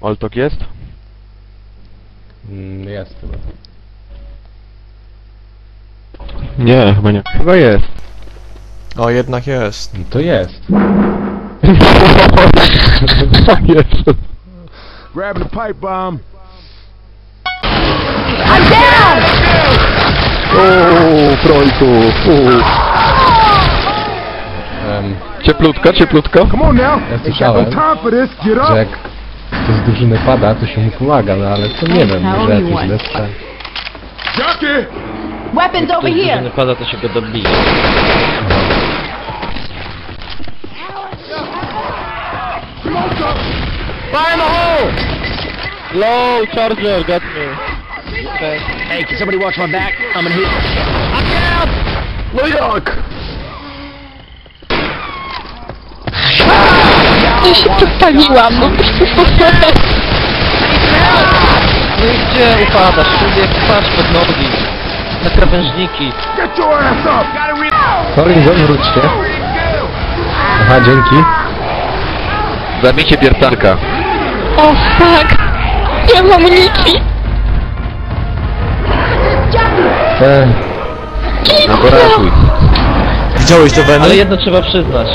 Oltok jest? Mm, jest chyba. Nie, chyba nie. Chyba jest. O, jednak jest. No to jest. jest. Grabbing the pipe bomb. Uuu, trojku. Uuu. Em, Cieplutka, cieplutka. Come on now. ja słyszałem, że jak to z drużyny pada, to się mu pomaga, no ale to nie wiem, może jakiś źle. Junkie. Weapons over here! nie pada, to się go dobije. Fire in the hole! Low charger, got me. Hey, can somebody watch my back? I'm gonna hit. I'm down! Jak? Ja się przepaliłam, no No i gdzie upadasz? Człowiek, patrz pod nogi. Na krawężniki. Get your ass up. Gotta read. Horizon, wróćcie. Aha, dzięki. Zabijcie wiertarka. O fuck! Nie mam amunicji! Ech, No go ratuj. Widziałeś to Veny? Ale jedno trzeba przyznać.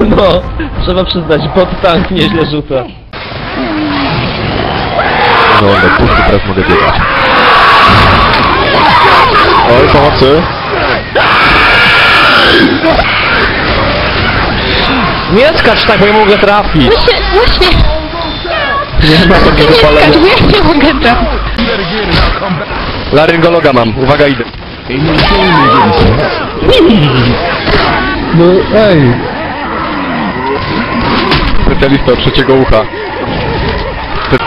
No, trzeba przyznać, pod tank nieźle rzuca. No, do pusty teraz mogę biegać. Oj, pomocy. Nie skacz tak, bo ja mogę trafić. Właśnie, właśnie! Nie ma takiego Nie skacz, palenia. bo ja nie mogę tam. Laryngologa mam. Uwaga, idę. no ej, Specjalista od trzeciego ucha. Spe-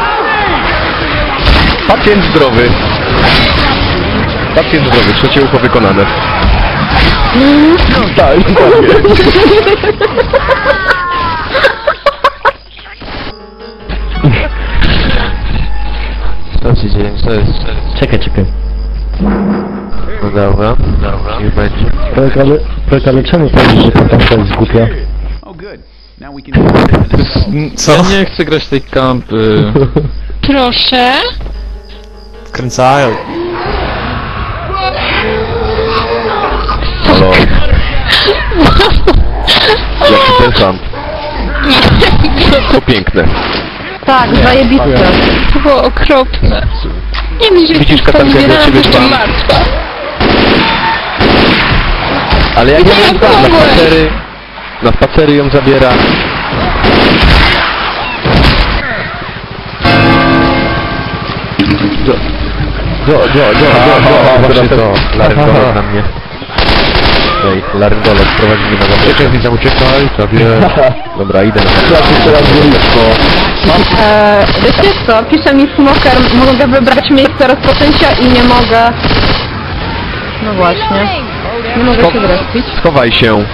Pacjent zdrowy. Pacjent zdrowy, trzecie ucho wykonane. Tak, dokładnie. Czekaj, czekaj. No dobra, dobra, niech będzie. Projek, ale, projek, ale czemu powiedzieć, że ta tamta jest głupia? Oh, good. Now we can. Co? Ja nie chcę grać tej kampy. Proszę. Wkręcają. Halo. Jaki desant. To piękne. Tak, zajebiste. To było okropne. Nie wiem, że Widzisz, jak dla ciebie dbam. martwa. Ale jak ja Nie ją znam na mogłeś. spacery, na spacery ją zabiera. Jo, jo, jo, jo, jo, właśnie to. Laryngolog na mnie. Ej, laryngolog prowadzi mnie na. Uciekaj, uciekaj, prawie. Dobra, idę na Eee, wiecie co? Pisze mi smoker, mogę wybrać miejsce rozpoczęcia i nie mogę... No właśnie. Nie mogę się zrespić. Schowaj się.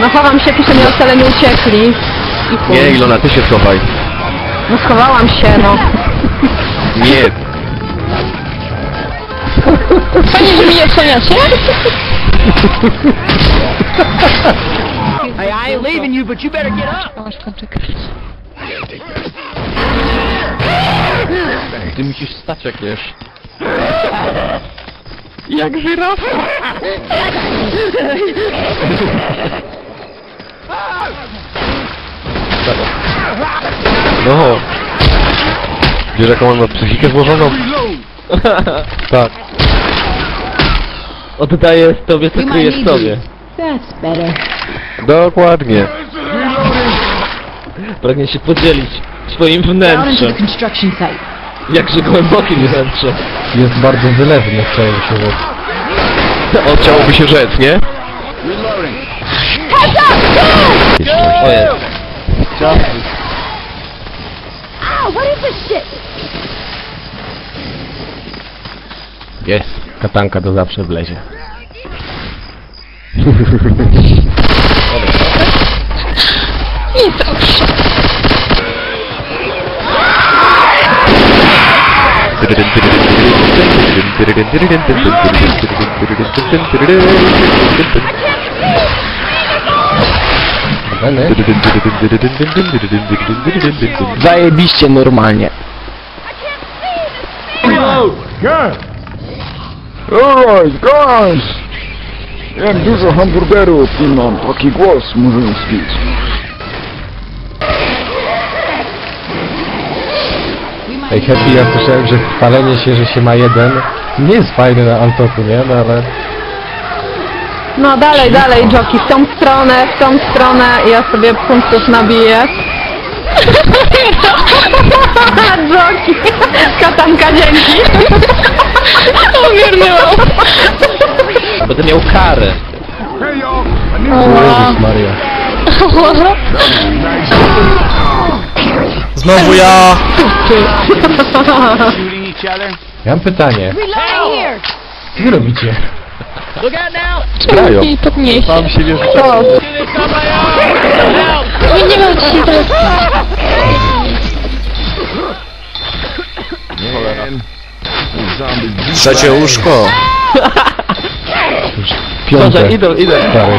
No chowam się, pisze mi ocaleni uciekli. I chuj. Nie, Ilona, ty się schowaj. No schowałam się, no. Nie, Fajnie, że mnie oceniacie. Hey, I ain't leaving you, but you better get up. Ty musisz stać jak wiesz. Jak żyrafa. no. Wiesz jaką on ma psychikę złożoną? Tak. Oddaję tobie, co kryjesz w sobie. That's better. Dokładnie. Pragnie się podzielić swoim wnętrzem. construction site. Jakże głębokim wnętrzem. Jest bardzo wylewny, chciałem się rzec. O, chciałoby się rzec, nie? O jest. Ow, what is this shit? Jest. Katanka to zawsze wlezie. Nie zawsze. Weny? Zajebiście normalnie. Alright, guys! Jak dużo hamburgerów i mam taki głos murzyński. Ej, Happy, ja słyszałem, że chwalenie się, że się ma jeden nie jest fajne na Antoku, nie? No ale... No dalej, dalej, Joki, w tą stronę, w tą stronę, ja sobie punktów nabiję. Joki, katanka, dzięki. Uwiernyłam. Będę miał karę. Jezus Maria. Znowu ja! Ja mam pytanie. Co wy robicie? Grają. I podniesie. Tam się wiesz... To, Nie, nie mam ci teraz. Trzecie łóżko. Piąte. idol, idol. Stary.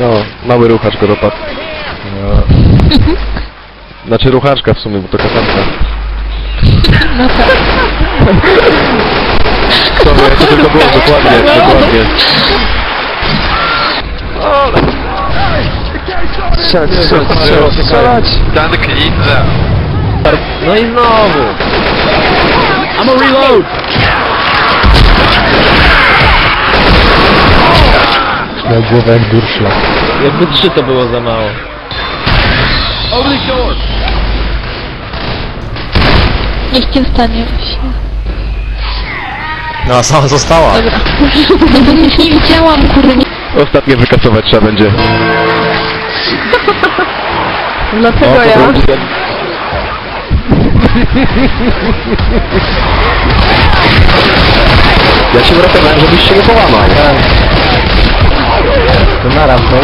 No, mały ruchacz go dopadł. No. Znaczy ruchaczka w sumie, bo to katanka. Sorry, to tylko było, dokładnie, dokładnie. Strzelać, strzelać, strzelać! No i znowu. I'm a reload. Miał głowę jak durszla. Jakby trzy to było za mało. Niech nie stanie się. No, a sama została. Dobra. Nie widziałam, kurde. Nie... Ostatnie wykasować trzeba będzie. dlaczego O, ja? Ja się uratowałem, żebyś się nie połamał. To naraz, no.